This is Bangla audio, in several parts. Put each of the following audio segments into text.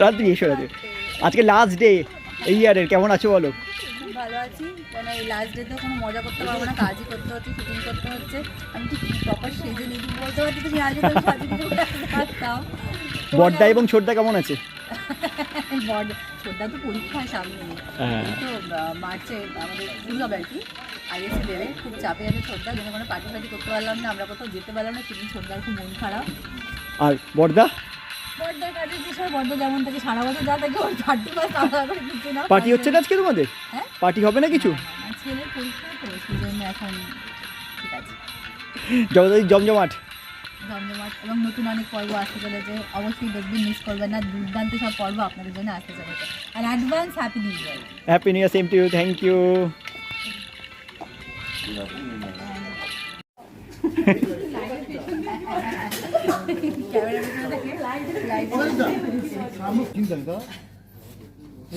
রাত্রি এসো রাত্রি আজকে লাস্ট ডে এই ইয়ারের কেমন আছো বলো? ভালো আছি। কেন এই লাস্ট ডেতে কোনো মজা করতে পারব না কাজই করতে হচ্ছে শুটিং করতে হচ্ছে। আমি ঠিক প্রপার সেজে নিই বলতে পারছি তো সাজিয়ে করে আসতাম বড়দা এবং ছোটদা কেমন আছে? বড় ছোটদা তো পরীক্ষা সামনে হ্যাঁ। তো মার্চে আমাদের শুরু হবে আর কি। আইএসসি দেবে খুব চাপে আছে ছোটদা যেন কোনো পার্টি ফার্টি করতে পারলাম না আমরা কোথাও যেতে পারলাম না সেদিন ছোটদার খুব মন খারাপ। আর কাজের বিষয় বড়দা যেমন থাকে সারা বছর যা থাকে ওর পার্টি পাস আলাদা কিছু না। পার্টি হচ্ছে না আজকে তোমাদের? হ্যাঁ? পার্টি হবে না কিছু? না, না, ছেলের পরীক্ষা তো সেই জন্য এখন ঠিক আছে। জগদাদি জমজমাট। জমজমাট এবং নতুন অনেক পর্ব আসতে চলেছে অবশ্যই দেখবেন মিস করবেন না দুর্দান্ত সব পর্ব আপনাদের জন্য আসতে চলেছে। আর advance happy new year happy new year same to you thank you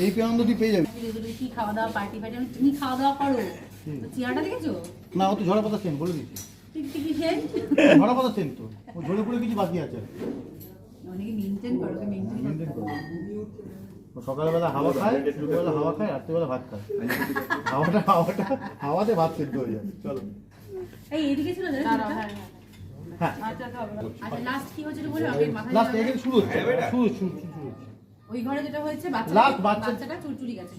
এই পে আনন্দ তুই পেয়ে যাবি কি খাওয়া দাওয়া পার্টি ফার্টি তুমি খাওয়া দাওয়া করো চেয়ারটা দেখেছ না ও তো ঝরা পাতা সেন বলে দিচ্ছি ঝরা পাতা সেন তো ও ঝরে পড়ে কিছু বাকি আছে। অনেকে মেনটেন করো মেনটেন করো। সকালবেলা হাওয়া খায় দুপুরবেলা হাওয়া খায় রাত্রিবেলা ভাত খায়। হাওয়াটা হাওয়াটা হাওয়াতে ভাত সেদ্ধ হয়ে যায়। চলো। এই এদিকে ছিল না হ্যাঁ আচ্ছা লাস্ট কি হয়েছিল বলে? লাস্ট এখানে শুরু হচ্ছে। শুরু শুরু শুরু শুরু ওই ঘরে যেটা হয়েছে বাচ্চা বাচ্চাটা চুরচুরি গেছে।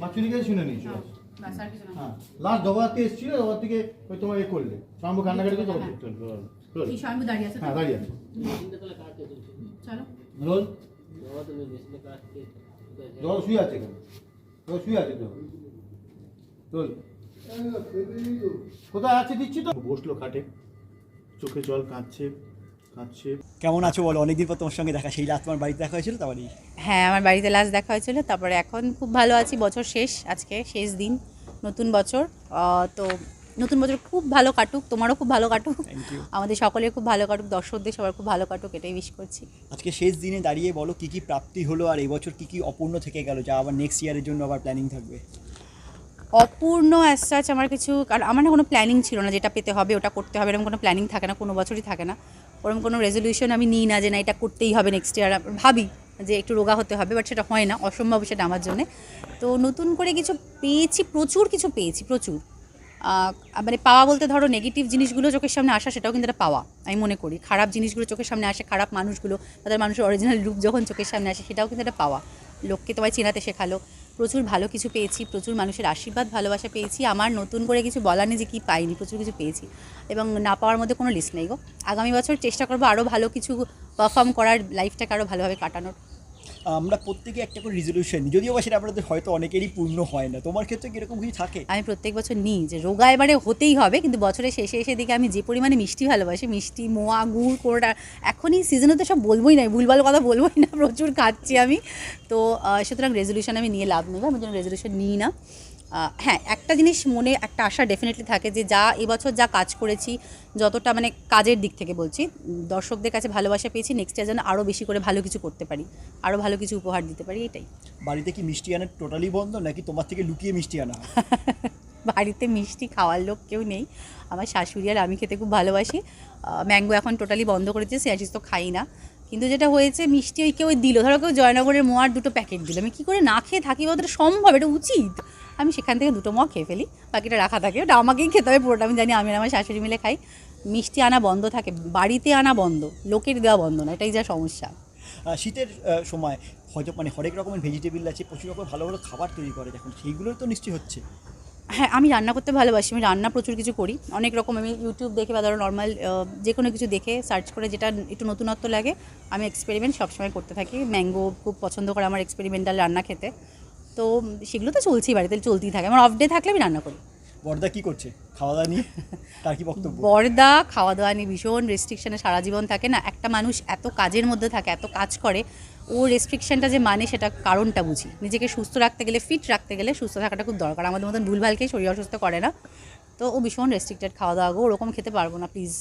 শুনে নিয়েছি। হ্যাঁ, বাস আর কিছু না। হ্যাঁ। লাস্ট জগদ্ধাত্রী এসেছিল জগৎ ওই তোমার এ করলে। স্বয়ম্ভু কান্নাকাটি করে জগৎ স্বয়ম্ভু দাঁড়িয়ে আছে হ্যাঁ দাঁড়িয়ে আছে। চলো। রোল? জল শুয়ে আছে এখানে। জল শুয়ে আছে তো। রোল কোথায় আছে দিচ্ছি তো? বসল খাটে। চোখে জল কাঁদছে কাঁদছে। কেমন আছো বলো? অনেকদিন পর তোমার সঙ্গে দেখা সেই রাত তোমার বাড়িতে দেখা হয়েছিল তারপরে হ্যাঁ আমার বাড়িতে লাস্ট দেখা হয়েছিল। তারপরে এখন খুব ভালো আছি। বছর শেষ আজকে শেষ দিন। নতুন বছর। তো নতুন বছর খুব ভালো কাটুক তোমারও খুব ভালো কাটুক। আমাদের সকলের খুব ভালো কাটুক দর্শকদের সবার খুব ভালো কাটুক এটাই উইশ করছি। আজকে শেষ দিনে দাঁড়িয়ে বলো কি কী প্রাপ্তি হলো আর এবছর কী কী অপূর্ণ থেকে গেল যা আবার নেক্সট ইয়ারের জন্য আবার প্ল্যানিং থাকবে? অপূর্ণ অ্যাজ সাচ আমার কিছু কারণ আমার না কোনো প্ল্যানিং ছিল না যেটা পেতে হবে ওটা করতে হবে এরকম কোনো প্ল্যানিং থাকে না কোনো বছরই থাকে না। ওরকম কোনো রেজলিউশন আমি নিই না যে না এটা করতেই হবে নেক্সট ইয়ার ভাবি যে একটু রোগা হতে হবে বাট সেটা হয় না অসম্ভব সেটা আমার জন্যে। তো নতুন করে কিছু পেয়েছি প্রচুর কিছু পেয়েছি প্রচুর। মানে পাওয়া বলতে ধরো নেগেটিভ জিনিসগুলো চোখের সামনে আসা, সেটাও কিন্তু একটা পাওয়া, আমি মনে করি। খারাপ জিনিসগুলো চোখের সামনে আসে, খারাপ মানুষগুলো, তাদের মানুষের অরিজিনাল রূপ যখন চোখের সামনে আসে, সেটাও কিন্তু একটা পাওয়া। লোককে তোমায় চেনাতে শেখালো। প্রচুর ভালো কিছু পেয়েছি, প্রচুর মানুষের আশীর্বাদ, ভালোবাসা পেয়েছি। আমার নতুন করে কিছু বলার নেই যে কী পাইনি, প্রচুর কিছু পেয়েছি। এবং না পাওয়ার মধ্যে কোনো লিস্ট নেই গো। আগামী বছর চেষ্টা করব আরও ভালো কিছু পারফর্ম করার লাইফটাকে আরও ভালোভাবে কাটানোর। আমরা প্রত্যেকে একটা করে রিজলিউশন যদিও বা সেটা আপনাদের হয়তো অনেকেরই পূর্ণ হয় না। তোমার ক্ষেত্রে কীরকম কিছু থাকে? আমি প্রত্যেক বছর নিই যে রোগা এবারে হতেই হবে, কিন্তু বছরের শেষে এসে দিকে আমি যে পরিমাণে মিষ্টি ভালোবাসি, মিষ্টি, মোয়া, গুড়, কোড়া, এখনই সিজনে তো সব বলবোই না, ভুলভাল কথা বলবোই না, প্রচুর খাচ্ছি আমি। তো সুতরাং রেজলিউশন আমি নিয়ে লাভ নেব আমি যেন রেজলিউশন নিই না। হ্যাঁ একটা জিনিস মনে একটা আশা ডেফিনেটলি থাকে যে যা এবছর যা কাজ করেছি যতটা মানে কাজের দিক থেকে বলছি দর্শকদের কাছে ভালোবাসা পেয়েছি নেক্সট ইয়ার যেন আরও বেশি করে ভালো কিছু করতে পারি আরও ভালো কিছু উপহার দিতে পারি এটাই। বাড়িতে কি মিষ্টি আনা টোটালি বন্ধ নাকি তোমার থেকে লুকিয়ে মিষ্টি আনা বাড়িতে মিষ্টি খাওয়ার লোক কেউ নেই আমার শাশুড়ি আর আমি খেতে খুব ভালোবাসি ম্যাঙ্গো এখন টোটালি বন্ধ করেছে সিয়াচিস তো খাই না কিন্তু যেটা হয়েছে মিষ্টি ওই কেউ দিল ধরো কেউ জয়নগরের মোয়ার দুটো প্যাকেট দিল আমি কী করে না খেয়ে থাকি বা সম্ভব এটা উচিত। আমি সেখান থেকে দুটো মোয়া খেয়ে ফেলি বাকিটা রাখা থাকে। ওটা আমাকেই খেতে হবে পুরোটা আমি জানি আমি আর আমার শাশুড়ি মিলে খাই। মিষ্টি আনা বন্ধ থাকে বাড়িতে আনা বন্ধ লোকের দেওয়া বন্ধ না এটাই যা সমস্যা। শীতের সময় হয়তো মানে হরেক রকমের ভেজিটেবল আছে প্রচুর রকম ভালো ভালো খাবার তৈরি করে এখন সেইগুলোর তো নিশ্চয়ই হচ্ছে। হ্যাঁ আমি রান্না করতে ভালোবাসি আমি রান্না প্রচুর কিছু করি। অনেক রকম আমি ইউটিউব দেখে বা ধরো নর্মাল যে কোনো কিছু দেখে সার্চ করে যেটা একটু নতুনত্ব লাগে আমি এক্সপেরিমেন্ট সবসময় করতে থাকি। ম্যাঙ্গো খুব পছন্দ করে আমার এক্সপেরিমেন্টাল রান্না খেতে। তো সেগুলো তো চলছেই বাড়িতে চলতেই থাকে। আমার অফ ডে থাকলে আমি রান্না করি। বড়দা কি করছে? খাওয়া দাওয়া নিয়ে? তার কি বক্তব্য? বর্দা খাওয়া দাওয়া নিয়ে ভীষণ রেস্ট্রিকশানে সারা জীবন থাকে না। একটা মানুষ এত কাজের মধ্যে থাকে এত কাজ করে ও রেস্ট্রিকশনটা যে মানে সেটা কারণটা বুঝি। নিজেকে সুস্থ রাখতে গেলে ফিট রাখতে গেলে সুস্থ থাকাটা খুব দরকার। আমাদের মতন ভুলভালকেই শরীর অসুস্থ করে না। তো ও ভীষণ রেস্ট্রিক্টেড খাওয়া দাওয়া গো ওরকম খেতে পারব না প্লিজ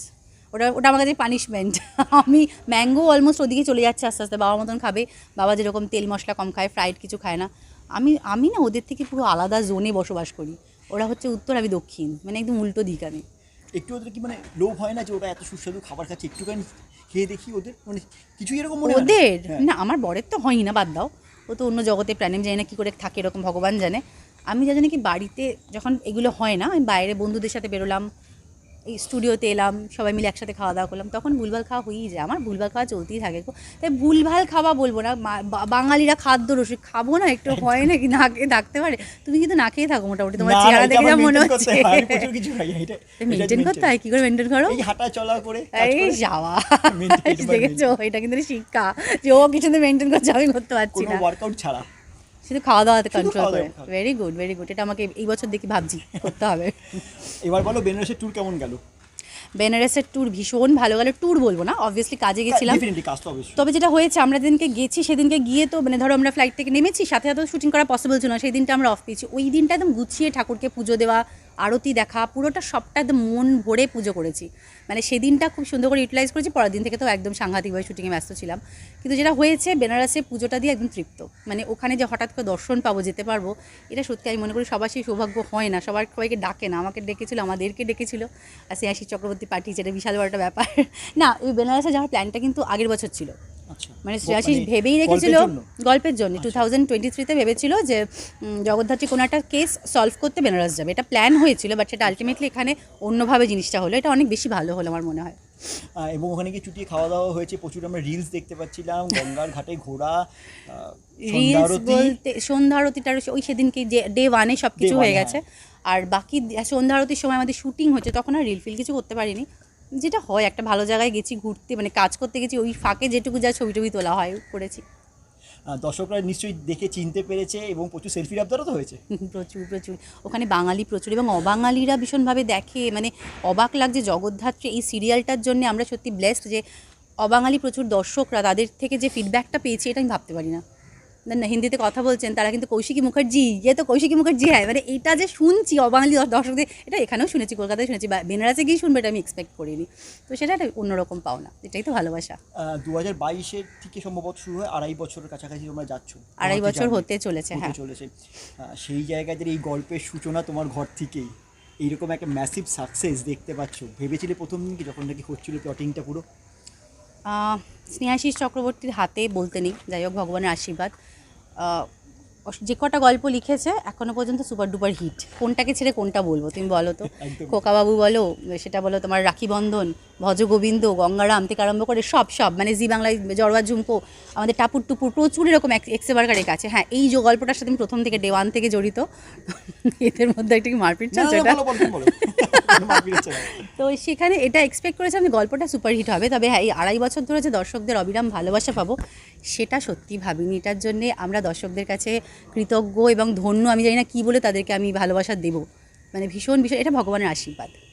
ওটা ওটা আমার কাছে পানিশমেন্ট আমি ম্যাঙ্গো অলমোস্ট ওদিকে চলে যাচ্ছে আস্তে আস্তে বাবার মতন খাবে। বাবা যেরকম তেল মশলা কম খায় ফ্রাইড কিছু খায় না। আমি আমি না ওদের থেকে পুরো আলাদা জোনে বসবাস করি। ওরা হচ্ছে উত্তর আমি দক্ষিণ মানে একদম উল্টো দিক আমি। একটু ওদের কি মানে লোভ হয় না যে ওরা এত সুস্বাদু খাবার খাচ্ছে? একটুখানি খেয়ে দেখি ওদের? মানে কিছু এরকম মনে ওদের? হ্যাঁ। না আমার বরের তো হয়ই না বাদ দাও। ও তো অন্য জগতে প্রাণী জানি না কী করে থাকে এরকম ভগবান জানে। আমি যা জানি কি বাড়িতে যখন এগুলো হয় না আমি বাইরে বন্ধুদের সাথে বেরোলাম এই স্টুডিওতে এলাম সবাই মিলে একসাথে খাওয়া দাওয়া করলাম। তখন ভুলভাল খাওয়া হয়েই যায়। আমার ভুলভাল খাওয়া চলতেই থাকে তাই ভুলভাল খাওয়া বলব না। বাঙালিরা খাদ্য রসিক খাব না একটু হয় নাকি না খেয়ে থাকতে পারে? তুমি কিন্তু না খেয়ে থাকো মোটামুটি। তোমার চেহারা দেখে যা মনে হচ্ছে। মেনটেন করতে হয়? কী করে মেনটেন করো? হাঁটা চলা করে এই যাওয়া। দেখেছ? এটা কিন্তু শিক্ষা। যে ও কিছু মেনটেন করছে আমি করতে পারছি না। ওয়ার্কআউট ছাড়া। শুধু খাওয়া দাওয়াতে কন্ট্রোল করে। ভেরি গুড ভেরি গুড এটা আমাকে এই বছর দেখি ভাবছি করতে হবে। এবার বলো বেনারসের ট্যুর কেমন গেল? বেনারসের ট্যুর ভীষণ ভালো গেল। ট্যুর বলব না অবভিয়াসলি কাজে গেছিলাম। তো অবশ্যই। তবে যেটা হয়েছে আমরা যেদিনকে গেছি সেদিনকে গিয়ে তো মানে ধরো আমরা ফ্লাইট থেকে নেমেছি সাথে সাথে শুটিং করা পসিবল ছিল না। সেই দিনটা আমরা অফ পেয়েছি ওই দিনটা একদম গুছিয়ে ঠাকুরকে পুজো দেওয়া আরতি দেখা, পুরোটা সবটা একদম মন ভরে পুজো করেছি। মানে সেদিনটা খুব সুন্দর করে ইউটিলাইজ করেছি, পরের দিন থেকে তো একদম সাংঘাতিকভাবে শুটিংয়ে ব্যস্ত ছিলাম। কিন্তু যেটা হয়েছে বেনারসে পুজোটা দিয়ে একদম তৃপ্ত। মানে ওখানে যে হঠাৎ করে দর্শন পাবো, যেতে পারব, এটা সত্যি আমি মনে করি সবার সেই সৌভাগ্য হয় না। সবার সবাইকে ডাকে না, আমাকে ডেকেছিল, আমাদেরকে ডেকেছিল। আর শ্রেয়াসী চক্রবর্তী পার্টি, যেটা বিশাল বড় একটা ব্যাপার। না, ওই বেনারসে যাওয়ার প্ল্যানটা কিন্তু আগের বছর ছিল। মানে ও, শ্রেয়াশিস মানে ভেবেই রেখেছিল গল্পের জন্য? টু থাউজেন্ড টোয়েন্টি থ্রিতে ভেবেছিল যে জগদ্ধাত্রী কোনো একটা কেস সলভ করতে বেনারস যাবে। এটা প্ল্যান হয়েছিল বাট সেটা আলটিমেটলি এখানে অন্যভাবে জিনিসটা হলো। এটা অনেক বেশি ভালো হলো আমার মনে হয়। এবং ওখানে গিয়ে চুটিয়ে খাওয়া দাওয়া হয়েছে। প্রচুর আমরা রিলস দেখতে পাচ্ছিলাম গঙ্গার ঘাটে ঘোরা রিলস বলতে সন্ধ্যারতিটার ওই সেদিনকে যে ডে ওয়ানে সব কিছু হয়ে গেছে। আর বাকি সন্ধ্যারতির সময় আমাদের শুটিং হচ্ছে তখন আর রিল ফিল কিছু করতে পারিনি। যেটা হয় একটা ভালো জায়গায় গেছি ঘুরতে মানে কাজ করতে গেছি ওই ফাঁকে যেটুকু যা ছবি টবি তোলা হয় করেছি। দর্শকরা নিশ্চয়ই দেখে চিনতে পেরেছে এবং প্রচুর সেলফির আবদারও তো হয়েছে। প্রচুর প্রচুর। ওখানে বাঙালি প্রচুর এবং অবাঙালিরা ভীষণভাবে দেখে মানে অবাক লাগছে জগদ্ধাত্রী এই সিরিয়ালটার জন্য আমরা সত্যি ব্লেসড যে অবাঙালি প্রচুর দর্শকরা তাদের থেকে যে ফিডব্যাকটা পেয়েছি এটা আমি ভাবতে পারি না। হিন্দিতে কথা বলছেন তারা কিন্তু কৌশিকী মুখার্জি ইয়ে তো কৌশিকী মুখার্জি হ্যাঁ মানে এটা যে শুনছি অবাঙালি দর্শকদের এটা এখানেও শুনেছি কলকাতায় শুনেছি বা বেনারসে গিয়ে শুনবে এটা আমি এক্সপেক্ট করিনি। তো সেটা একটা অন্যরকম পাওনা এটাই তো ভালোবাসা। দু হাজার বাইশের থেকে সম্ভবত শুরু হয় আড়াই বছরের কাছাকাছি তোমরা যাচ্ছ। আড়াই বছর হতে চলেছে, হ্যাঁ। চলেছে। সেই জায়গাতে এই গল্পের সূচনা তোমার ঘর থেকেই। এইরকম একটা ম্যাসিভ সাকসেস দেখতে পাচ্ছ। ভেবেছিলে প্রথম দিন কি যখন নাকি হচ্ছিল প্লটিংটা পুরো? স্নেহাশিস চক্রবর্তীর হাতে বলতে নেই যাই হোক ভগবানের আশীর্বাদ। যে কটা গল্প লিখেছে এখনও পর্যন্ত সুপার ডুপার হিট। কোনটাকে ছেড়ে কোনটা বলব? তুমি বলো তো। খোকাবাবু বলো সেটা বলো তোমার রাখি বন্ধন ভজগোবিন্দ গঙ্গারাম থেকে আরম্ভ করে সব সব। মানে জি বাংলায় জড়বা ঝুমকো আমাদের টাপুর টুপুর প্রচুর এরকম এক্সে বার্গারের কাছে। হ্যাঁ এই যে গল্পটার সাথে আমি প্রথম থেকে ডে ওয়ান থেকে জড়িত এদের মধ্যে একটা কি মারপিট চলছে তো সেখানে এটা এক্সপেক্ট করেছে আমি গল্পটা সুপারহিট হবে, তবে হ্যাঁ এই আড়াই বছর ধরে যে দর্শকদের অবিরাম ভালোবাসা পাবো, সেটা সত্যি ভাবিনি। এটার জন্যে আমরা দর্শকদের কাছে কৃতজ্ঞ এবং ধন্য, আমি জানি না কী বলে তাদেরকে আমি ভালোবাসা দেবো। মানে ভীষণ ভীষণ, এটা ভগবানের আশীর্বাদ।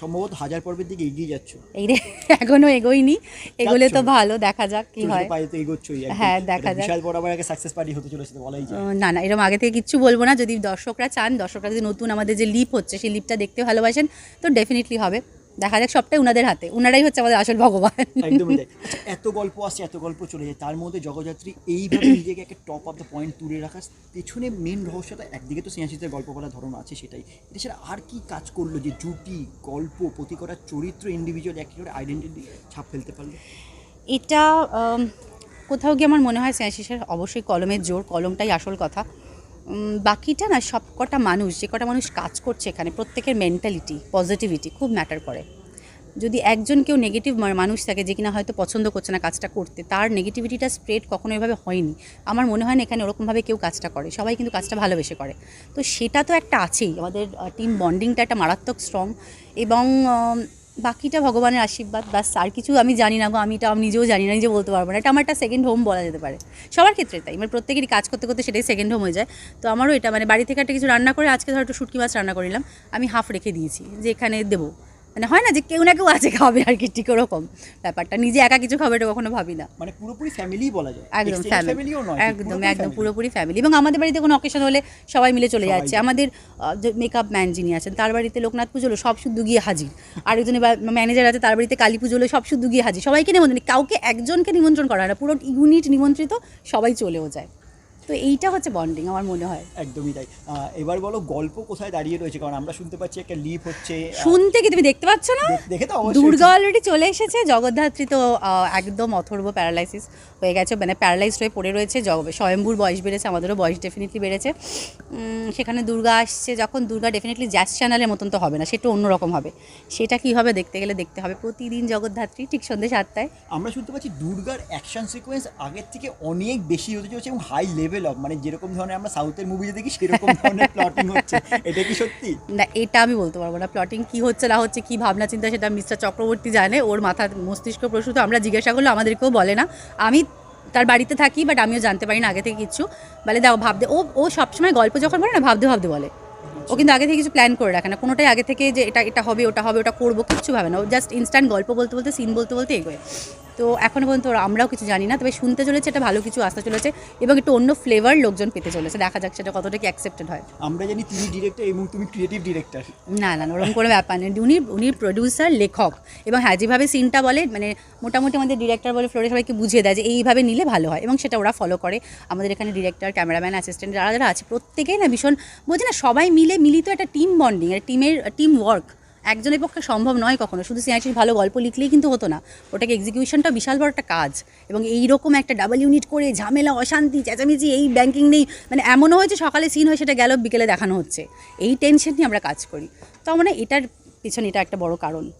সম্ভবত হাজার পর্বের দিকে এগিয়ে যাচ্ছ। এই রে এখনও এগোইনি। এগোলে তো ভালো দেখা যাক কি হয়। তো এগোচ্ছই হ্যাঁ, দেখা যাক। বিশাল বড় আবার সাকসেস পার্টি হতে চলেছে বলাই যায়। না না এরকম আগে থেকে কিচ্ছু বলব না। যদি দর্শকরা চান দর্শকরা যদি নতুন আমাদের যে লিপ হচ্ছে সেই লিপটা দেখতে ভালোবাসেন তো ডেফিনেটলি হবে। দেখা যাক সবটাই ওনাদের হাতে। ওনারাই হচ্ছে আমাদের আসল ভগবান। একদমই তাই। আচ্ছা, এত গল্প আসছে এত গল্প চলে যায় তার মধ্যে জগযাত্রী এইভাবে নিজেকে একটা টপ অফ দ্য পয়েন্ট তুলে রাখার পেছনে মেন রহস্যটা একদিকে তো সিনেমাশিসের গল্প করার ধরন আছে সেটাই। এটা আর কি কাজ করল যে জুটি গল্প প্রতি কটা চরিত্র ইন্ডিভিজুয়াল একটা করে আইডেন্টিটি ছাপ ফেলতে পারল? এটা কোথাও গিয়ে আমার মনে হয় স্যাঁশিসের অবশ্যই কলমের জোর কলমটাই আসল কথা। বাকিটা না সব কটা মানুষ, যে কটা মানুষ কাজ করছে এখানে, প্রত্যেকের মেন্টালিটি পজিটিভিটি খুব ম্যাটার করে। যদি একজন কেউ নেগেটিভ মানুষ থাকে যে কিনা হয়তো পছন্দ করছে না কাজটা করতে, তার নেগেটিভিটিটা স্প্রেড কখনো এভাবে হয়নি। আমার মনে হয় না এখানে ওরকমভাবে কেউ কাজটা করে, সবাই কিন্তু কাজটা ভালোবেসে করে। তো সেটা তো একটা আছেই, আমাদের টিম বন্ডিংটা একটা মারাত্মক স্ট্রং এবং বাকিটা ভগবানের আশীর্বাদ, ব্যাস, আর কিছু আমি জানি না গো, আমি এটা আমি নিজেও জানি না, নিজে বলতে পারব না। এটা আমার একটা সেকেন্ড হোম বলা যেতে পারে। সবার ক্ষেত্রে তাই মানে প্রত্যেকেরই কাজ করতে করতে সেটাই সেকেন্ড হোম হয়ে যায়। তো আমারও এটা মানে বাড়ি থেকে একটা কিছু রান্না করে, আজকে ধরো একটু শুটকি মাছ রান্না করিলাম আমি হাফ রেখে দিয়েছি, যে এখানে দেবো। মানে হয় না যে কেউ না কেউ আছে খাবে আর কি ঠিক ওরকম। ব্যাপারটা নিজে একা কিছু খাবে এটা কখনো ভাবি না। মানে পুরোপুরি ফ্যামিলি বলা যায়। একদম Extended ফ্যামিলি family ও নয় একদম একদম পুরোপুরি ফ্যামিলি এবং আমাদের বাড়িতে কোনো অকেশন হলে সবাই মিলে চলে যাচ্ছে। আমাদের মেকআপ ম্যান যিনি আছেন তার বাড়িতে লোকনাথ পুজো হলো সব শুদ্ধ গিয়ে হাজির। আর একজন ম্যানেজার আছে তার বাড়িতে কালী পুজো হলো সব শুদ্ধ গিয়ে হাজির। সবাইকে নিমন্ত্রণ কাউকে একজনকে নিমন্ত্রণ করা হয় না। পুরো ইউনিট নিমন্ত্রিত সবাই চলেও যায়। তো এইটা হচ্ছে বন্ডিং আমার মনে হয়। একদমই তাই। এবার বলো গল্প কোথায় দাঁড়িয়ে রয়েছে? কারণ আমরা শুনতে পাচ্ছি একটা লিপ হচ্ছে শুনতে কি তুমি দেখতে পাচ্ছ না? দেখে তো দুর্গা অলরেডি চলে এসেছে জগদ্ধাত্রী তো একদম অথর্ব প্যারালাইসিস হয়ে গেছে মানে প্যারালাইজড হয়ে পড়ে রয়েছে স্বয়ম্ভুর বয়স বেড়েছে আমাদেরও বয়স ডেফিনেটলি বেড়েছে। সেখানে দুর্গা আসছে যখন দুর্গা ডেফিনেটলি জ্যাস চ্যানেলের মতন তো হবে না সেটা অন্যরকম হবে। সেটা কী হবে দেখতে গেলে দেখতে হবে? প্রতিদিন জগদ্ধাত্রী ঠিক সন্ধ্যে সাতটায়। আমরা শুনতে পাচ্ছি দুর্গার অ্যাকশন সিকোয়েন্স আগের থেকে অনেক বেশি হতে চলেছে এবং হাই লেভেল অফ মানে যেরকম ধরনের আমরা সাউথের মুভিতে দেখি সেরকম ধরনের প্লটিং হচ্ছে। এটা কি সত্যি? না এটা আমি বলতে পারব না। প্লটিং কি হচ্ছে না হচ্ছে কি ভাবনা চিন্তা সেটা মিস্টার চক্রবর্তী জানে। ওর মাথা মস্তিষ্ক প্রসূত আমরা জিজ্ঞাসা করলে আমাদেরকেও বলে না। আমি তার বাড়িতে থাকি বাট আমিও জানতে পারি না আগে থেকে কিছু। বলে দাও ভাবতে। ও ও সবসময় গল্প যখন বলে না ভাবতে ভাবতে বলে। ও কিন্তু আগে থেকে কিছু প্ল্যান করে রাখে না। কোনোটাই আগে থেকে যে এটা এটা হবে ওটা হবে ওটা করব কিচ্ছু ভাবে না। ও জাস্ট ইনস্ট্যান্ট গল্প বলতে বলতে সিন বলতে বলতে এগোয়। তো এখনও পর্যন্ত আমরাও কিছু জানি না তবে শুনতে চলেছে এটা ভালো কিছু আসতে চলেছে এবং একটু অন্য ফ্লেভার লোকজন পেতে চলেছে। দেখা যাক সেটা কতটা কি অ্যাকসেপ্টেড হয়। আমরা জানি তিনি ডিরেক্টর এবং তুমি ক্রিয়েটিভ ডিরেক্টর না না না, ওরকম কোনো ব্যাপার নেই উনি উনি প্রডিউসার লেখক এবং হ্যাঁ যেভাবে সিনটা বলে মানে মোটামুটি আমাদের ডিরেক্টর বলে ফ্লোরে সবাইকে বুঝিয়ে দেয় যে এইভাবে নিলে ভালো হয় এবং সেটা ওরা ফলো করে। আমাদের এখানে ডিরেক্টর ক্যামেরাম্যান অ্যাসিস্ট্যান্ট যারা যারা আছে প্রত্যেকেই না ভীষণ বলছি না সবাই মিলে মিলিত একটা টিম বন্ডিং একটা টিমের টিম ওয়ার্ক একজনের পক্ষে সম্ভব নয় কখনো। শুধু সিআইটির ভালো গল্প লিখলেই কিন্তু হতো না। ওটাকে এক্সিকিউশনটা বিশাল বড় একটা কাজ। এবং এই রকম একটা ডাবল ইউনিট করে ঝামেলা অশান্তি চেঁচামেচি এই ব্যাংকিং নেই মানে এমনও হয়েছে সকালে সিন হয় সেটা গেল বিকেলে দেখানো হচ্ছে। এই টেনশন নিয়ে আমরা কাজ করি। তো মানে এটার পিছনে এটা একটা বড় কারণ।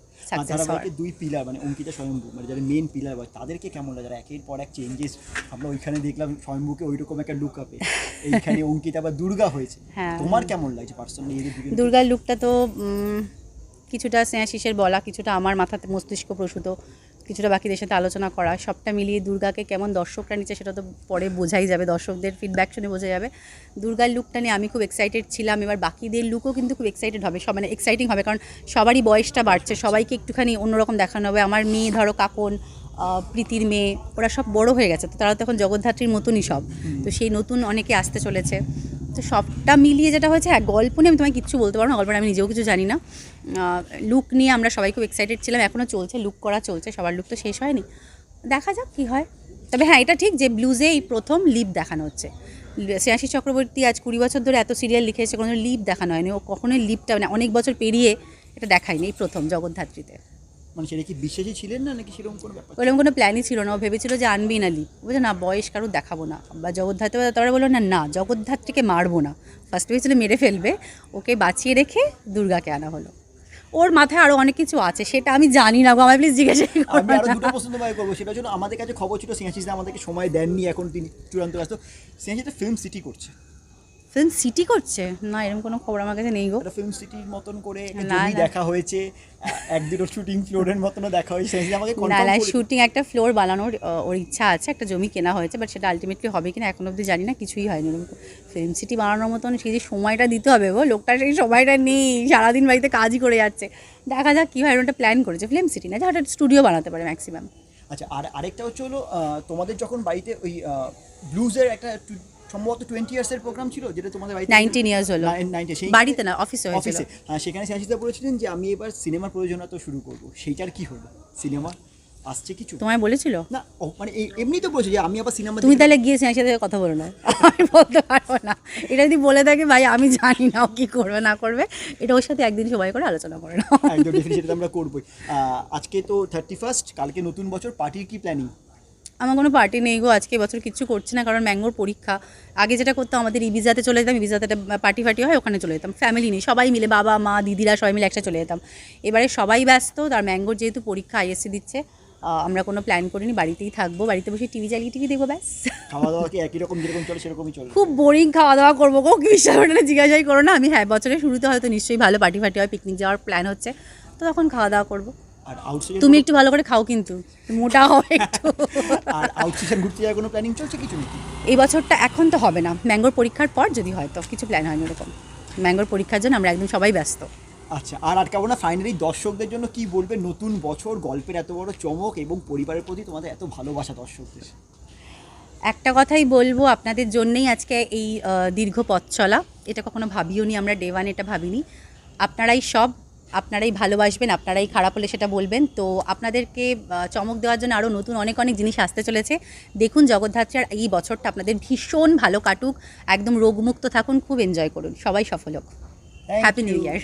দুই পিলার মানে অঙ্কিতা স্বয়ম্ভু মানে যারা মেন পিলার বা তাদেরকে কেমন লাগে? যারা একের পর এক চেঞ্জেস আমরা ওইখানে দেখলাম স্বয়ম্ভুকে ওই রকম একটা লুক আপে এইখানে অঙ্কিতা বা দুর্গা হয়েছে। হ্যাঁ। তোমার কেমন লাগছে পার্সোনালি দুর্গার লুকটা তো কিছুটা স্নেহাশিসের বলা, কিছুটা আমার মাথাতে মস্তিষ্ক প্রসূত, কিছুটা বাকিদের সাথে আলোচনা করা, সবটা মিলিয়ে দুর্গাকে কেমন দর্শকরা নিচ্ছে সেটা তো পরে বোঝাই যাবে, দর্শকদের ফিডব্যাক শুনে বোঝা যাবে। দুর্গার লুকটা নিয়ে আমি খুব এক্সাইটেড ছিলাম, এবার বাকিদের লুকও কিন্তু খুব এক্সাইটেড হবে, সব মানে এক্সাইটিং হবে, কারণ সবারই বয়সটা বাড়ছে, সবাইকে একটুখানি অন্যরকম দেখানো হবে। আমার মেয়ে ধরো কাকন প্রীতির মেয়ে ওরা সব বড় হয়ে গেছে তো তারা তখন জগদ্ধাত্রীর মতনই সব। তো সেই নতুন অনেকে আসতে চলেছে। তো সবটা মিলিয়ে যেটা হয়েছে হ্যাঁ গল্প নিয়ে আমি তোমায় কিচ্ছু বলতে পারব না গল্পটা আমি নিজেও কিছু জানি না। লুক নিয়ে আমরা সবাই খুব এক্সাইটেড ছিলাম এখনও চলছে লুক করা চলছে সবার লুক তো শেষ হয়নি। দেখা যাক কী হয়। তবে হ্যাঁ এটা ঠিক যে ব্লুজে এই প্রথম লিপ দেখানো হচ্ছে। শ্রেয়াশী চক্রবর্তী আজ কুড়ি বছর ধরে এত সিরিয়াল লিখে এসে কোনো লিপ দেখানো হয়নি। ও কখনোই লিপটা মানে অনেক বছর পেরিয়ে এটা দেখায়নি এই প্রথম জগদ্ধাত্রীতে। মানে সেটা কি বিশ্বাসী ছিলেন না নাকি সেরকম কোনো ব্যাপার ওরকম কোনো প্ল্যানই ছিল না। ও ভেবেছিল যে আনবেই না লিপ বলছে না বয়স কারও দেখাবো না। বা জগদ্ধাত্রী তারা বলল না না জগদ্ধাত্রীকে মারবো না। ফার্স্ট ভেবেছিল মেরে ফেলবে। ওকে বাঁচিয়ে রেখে দুর্গাকে আনা হলো। ওর মাথায় আরও অনেক কিছু আছে সেটা আমি জানি না। গো আমার প্লিজ জিজ্ঞাসা আমি আরও দুটো প্রশ্ন তোমায় করব। সেটার জন্য আমাদের কাছে খবর ছিল সিংহাশিস আমাদেরকে সময় দেননি এখন তিনি চূড়ান্ত ব্যস্ত। সিংহাশিসটা ফিল্ম সিটি করছে। ফিল্ম সিটি করছে? না এরকম কোনো খবর আমার কাছে নেই গো। ফিল্ম সিটির মতন করে একটা জমি দেখা হয়েছে এক দুটো শুটিং ফ্লোরের মতনও দেখা হয়েছে। আমাকে না না শুটিং একটা ফ্লোর বানানোর ওর ইচ্ছা আছে একটা জমি কেনা হয়েছে বাট সেটা আলটিমেটলি হবে কিনা এখন অবধি জানি না কিছুই হয়নি ফিল্ম সিটি বানানোর মতন সেই যে সময়টা দিতে হবে গো লোকটার সেই সময়টা নেই সারাদিন বাড়িতে কাজই করে যাচ্ছে। দেখা যাক কী হয় এরকমটা প্ল্যান করেছে ফিল্ম সিটি না যারা স্টুডিও বানাতে পারে ম্যাক্সিমাম আচ্ছা আর আরেকটা হচ্ছে হলো তোমাদের যখন বাড়িতে ওই ব্লুজের একটা সম্ভবত টোয়েন্টি ইয়ার্সের প্রোগ্রাম ছিল যেটা তোমাদের বাড়িতে 19 years হলো। সেই বাড়িতে না, অফিসে। অফিসে সেখানে সিয়াশিদা বলেছিলেন যে আমি এবার সিনেমার প্রয়োজনীয়তা তো শুরু করব। সেইটার কি হলো? সিনেমা আসছে কিছু? তোমায় বলেছিল? না ও, মানে এমনি তো বলছে যে আমি আবার সিনেমা তুমি তাহলে গিয়ে সিনেমার সাথে কথা বলো না। আমি বলতে পারব না। এটা যদি বলে থাকে ভাই আমি জানি না ও কী করবে না করবে। এটা ওর সাথে একদিন সবাই করে আলোচনা করে না একদম সেটা আমরা করবোই। আজকে তো থার্টি ফার্স্ট কালকে নতুন বছর পার্টির কি প্ল্যানিং আমার কোনো পার্টি নেই গো আজকে এবছর কিচ্ছু করছি না কারণ ম্যাঙ্গোর পরীক্ষা। আগে যেটা করতাম আমাদের ইবিজাতে চলে যেতাম ইবিজাতে পার্টি ফার্টি হয় ওখানে চলে যেতাম। ফ্যামিলি নেই সবাই মিলে বাবা মা দিদিরা সবাই মিলে একসাথে চলে যেতাম। এবারে সবাই ব্যস্ত তার ম্যাঙ্গোর যেহেতু পরীক্ষা আইএসসি দিচ্ছে আমরা কোনো প্ল্যান করিনি বাড়িতেই থাকব বাড়িতে বসে টিভি চালিয়ে টিভি দেখব ব্যাস। খাওয়া দাওয়া কি একই রকম যেরকম চলে সেরকমই চলে? খুব বোরিং খাওয়া দাওয়া করব গো কি হোটেলে জিজ্ঞাসাই করো না। আমি হ্যাঁ বছরের শুরুতে হয়তো নিশ্চয়ই ভালো পার্টি ফার্টি হয় পিকনিক যাওয়ার প্ল্যান হচ্ছে তো তখন খাওয়া দাওয়া করব। আর আউটসাইড তুমি একটু ভালো করে খাও কিন্তু মোটা হবে একটু। আর আউটসাইড ঘুরতে যাওয়ার কোনো প্ল্যানিং চলছে কিছু নাকি? এই বছরটা এখন তো হবে না ম্যাঙ্গোর পরীক্ষার পর যদি হয় তো কিছু প্ল্যান হয়নি ওরকম। ম্যাঙ্গোর পরীক্ষার জন্য আমরা একদম সবাই ব্যস্ত। আচ্ছা আর আটকাবো না ফাইনালি দর্শকদের জন্য কি বলবে নতুন বছর গল্পের এত বড় চমক এবং পরিবারের প্রতি তোমাদের এত ভালোবাসা দর্শকদের? একটা কথাই বলব আপনাদের জন্যেই আজকে এই দীর্ঘ পথ চলা। এটা কখনো ভাবিও নি আমরা ডে ওয়ান এটা ভাবিনি। আপনারাই সব আপনারাই ভালোবাসবেন আপনারাই খারাপ হলে সেটা বলবেন। তো আপনাদেরকে চমক দেওয়ার জন্য আরও নতুন অনেক অনেক জিনিস আসতে চলেছে। দেখুন জগদ্ধাত্রার এই বছরটা আপনাদের ভীষণ ভালো কাটুক একদম রোগমুক্ত থাকুন খুব এনজয় করুন। সবাই সফল হোক। হ্যাপি নিউ ইয়ার